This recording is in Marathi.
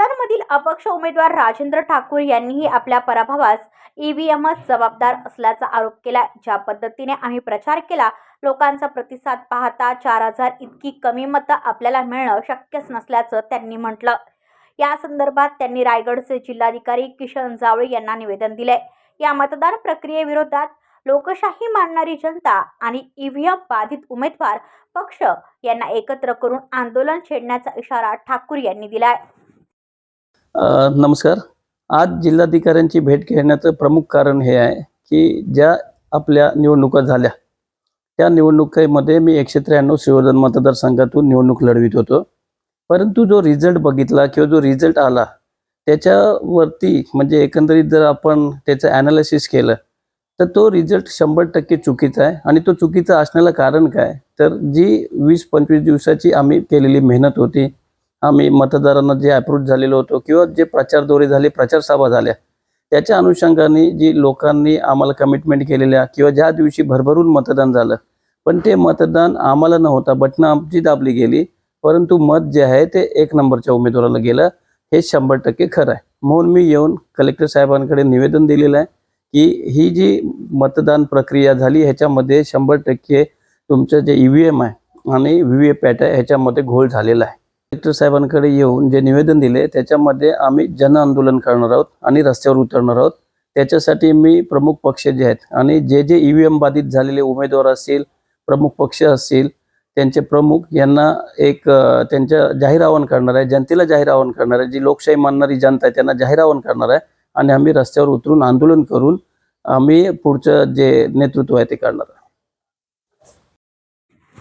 मतदारमधील अपक्ष उमेदवार राजेंद्र ठाकूर यांनीही आपल्या पराभवास ईव्हीएमच जबाबदार असल्याचा आरोप केला. ज्या पद्धतीने आम्ही प्रचार केला लोकांचा प्रतिसाद पाहता चार हजार इतकी कमी मतं आपल्याला मिळणं शक्यच नसल्याचं त्यांनी म्हटलं. या संदर्भात त्यांनी रायगडचे जिल्हाधिकारी किशन जावळे यांना निवेदन दिले या मतदान प्रक्रियेविरोधात लोकशाही मानणारी जनता आणि ईव्हीएम बाधित उमेदवार पक्ष यांना एकत्र करून आंदोलन छेडण्याचा इशारा ठाकूर यांनी दिलाय. आहे नमस्कार. आज जिल्हाधिकाऱ्यांची भेट घेण्याचं प्रमुख कारण हे आहे की ज्या आपल्या निवडणुका झाल्या त्या निवडणुकीमध्ये मी एकशे त्र्याण्णव श्रीवर्धन मतदारसंघातून निवडणूक लढवित होतो. परंतु जो रिझल्ट बघितला किंवा जो रिझल्ट आला त्याच्यावरती म्हणजे एकंदरीत जर आपण त्याचं ॲनालिसिस केलं तर तो रिझल्ट शंभर टक्के चुकीचा आहे आणि तो चुकीचा असण्याला कारण काय? तर जी वीस पंचवीस दिवसाची आम्ही केलेली मेहनत होती आम्ही मतदारांना जे अप्रूव्ह झालेलो होतो किंवा जे प्रचार दौरे झाले प्रचार सभा झाल्या त्याच्या अनुषंगाने जी लोकांनी आम्हाला कमिटमेंट केलेल्या किंवा ज्या दिवशी भरभरून मतदान झालं पण ते मतदान आम्हाला न होता बटणं आमची दाबली गेली परंतु मत जे आहे ते एक नंबरच्या उमेदवाराला गेलं हे शंभर टक्के खरं आहे. म्हणून मी येऊन कलेक्टर साहेबांकडे निवेदन दिलेलं आहे की ही जी मतदान प्रक्रिया झाली ह्याच्यामध्ये शंभर टक्के तुमचं जे ई व्ही एम आहे आणि व्ही व्ही पॅट आहे ह्याच्यामध्ये घोळ झालेला आहे. कलेक्टर साहेबांकडे येऊन जे निवेदन दिले त्याच्यामध्ये आम्ही जन आंदोलन करणार आहोत आणि रस्त्यावर उतरणार आहोत. त्याच्यासाठी मी प्रमुख पक्ष जे आहेत आणि जे जे ई व्ही एम बाधित झालेले उमेदवार असतील प्रमुख पक्ष असतील त्यांचे प्रमुख यांना एक त्यांच्या जाहीर आवाहन करणार आहे जनतेला जाहीर आवाहन करणार आहे. जी लोकशाही मानणारी जनता आहे त्यांना जाहीर आवाहन करणार आहे आणि आम्ही रस्त्यावर उतरून आंदोलन करून आम्ही पुढचं जे नेतृत्व आहे ते करणार आहे